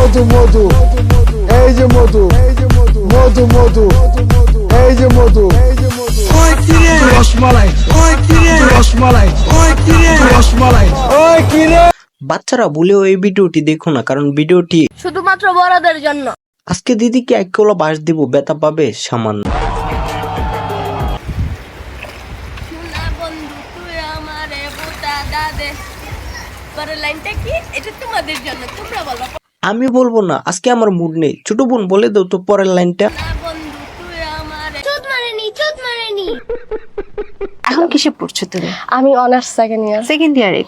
মধু মধু। এই যে মধু মধু মধু। এই যে মধু। রসমালাই। রসমালাই। ওই কিরে বাচ্চারা বলেও এই ভিডিওটি দেখো না কারণ ভিডিওটি শুধুমাত্র বড়দের জন্য। আজকে দিদিকে এক কলা বাস দিব বেতা পাবে সামান্য। শোনা বন্ধু তুই আমারে বোতা দাদে পরের লাইনটা কি? এটা তোমাদের জন্য তোমরা বলো। আমি বলব না আজকে আমার মুড নেই। ছোট বোন বলে দাও তো পরের লাইনটা। এখন কিসে পড়ছো তুমি? আমি অনার্স সেকেন্ড ইয়ার সেকেন্ড ইয়ারে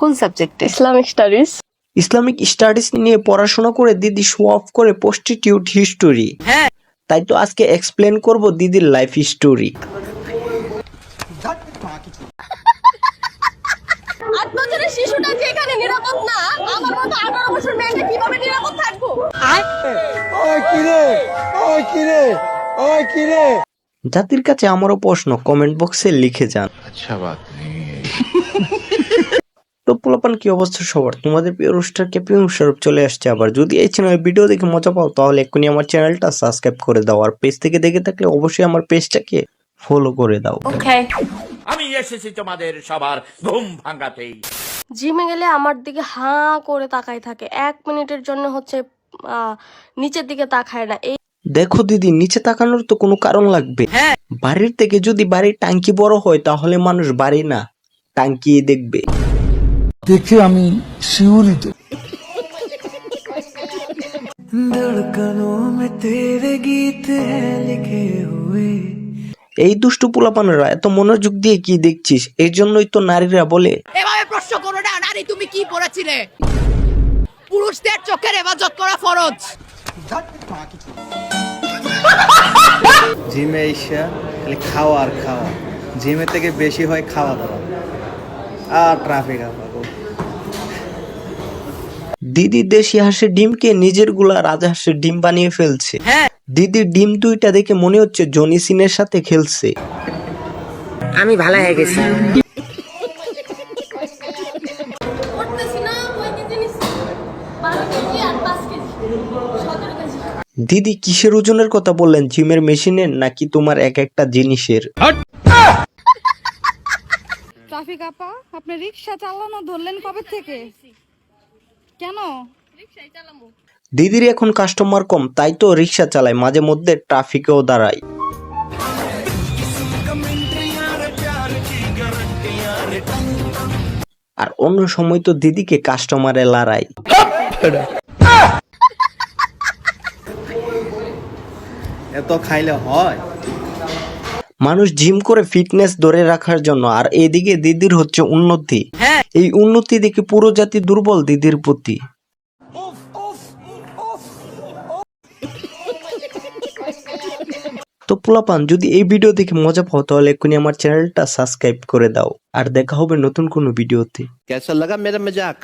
কোন সাবজেক্টে ইসলামিক স্টাডিজ ইসলামিক স্টাডিজ নিয়ে পড়াশোনা করে দিদি শো অফ করে প্রস্টিটিউট হিস্টোরি তাই তো আজকে এক্সপ্লেন করব দিদির লাইফ স্টোরি আট বছরের শিশুটা যে এখানে নিরাপদ না আমার মতো আঠারো বছর মেয়েটা কীভাবে নিরাপদ থাকব? ওই ওই ওই জাতির কাছে আমারও প্রশ্ন কমেন্ট বক্সে লিখে যান। তো পোলাপান কি অবস্থা সবার? তোমাদের প্রিয় রোস্টার কে প্রিয় স্বরূপ চলে আসছে আবার। যদি এই চ্যানেল ভিডিও দেখে মজা পাও তাহলে এক্ষুনি আমার চ্যানেলটা সাবস্ক্রাইব করে দাও। আর পেজ থেকে দেখে থাকলে অবশ্যই আমার পেজটাকে ফলো করে দাও। ওকে আমি এসেছি তোমাদের সবার ঘুম ভাঙাতেই। জিমে গেলে আমার দিকে হাঁ করে তাকাই থাকে। এক মিনিটের জন্য হচ্ছে আহ, নিচের দিকে তাকায় না। এই দেখো দিদি নিচে তাকানোর তো কোনো কারণ লাগবে। বাড়ির থেকে যদি বাড়ির টাঙ্কি বড় হয় তাহলে মানুষ বাড়ি না টাঙ্কি দেখবে। দেখে আমি শিউরিত এই দুষ্টু পোলাপানেরা এত মনোযোগ দিয়ে কি দেখছিস? এর জন্যই তো নারীরা বলে। এভাবে প্রশ্ন করো না নারী তুমি কি পড়েছিলে? পুরুষদের চোখের হেফাজত করা ফরজ। জিমে এসে খালি খাওয়া আর খাওয়া। জিমের থেকে বেশি হয় খাওয়া দাওয়া। আর ট্রাফিক আপাগো দিদি দেশি হাঁসের ডিমকে নিজেরগুলা রাজহাঁসের ডিম বানিয়ে ফেলছে। দিদির ডিম দুইটা দেখে মনে হচ্ছে জনি সিনের সাথে খেলছে। পাঁচ কেজি সতেরো কেজি দিদি কিসের ওজনের কথা বললেন? জিমের মেশিনের নাকি তোমার এক একটা জিনিসের? ট্রাফিক আপা আপনি রিক্সা চালানো ধরলেন কবে থেকে? কেন? রিক্সায় চালামু। দিদির এখন কাস্টমার কম তাই তো রিক্সা চালায় মাঝে মধ্যে ট্রাফিকেও দাঁড়ায়। আর অন্য সময় তো দিদিকে কাস্টমারে লড়াই। এত খাইলে হয়? মানুষ জিম করে ফিটনেস ধরে রাখার জন্য আর এদিকে দিদির হচ্ছে উন্নতি। হ্যাঁ। এই উন্নতি দেখে পুরো জাতি দুর্বল দিদির প্রতি। তো পোলাপান যদি এই ভিডিও দেখে মজা পাও তাহলে এক্ষুনি আমার চ্যানেলটা সাবস্ক্রাইব করে দাও। আর দেখা হবে নতুন কোনো ভিডিওতে। কেসা লাগা মেরা মজাক?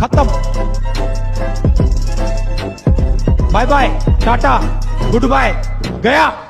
খতম। Bye bye tata good bye. 给啊！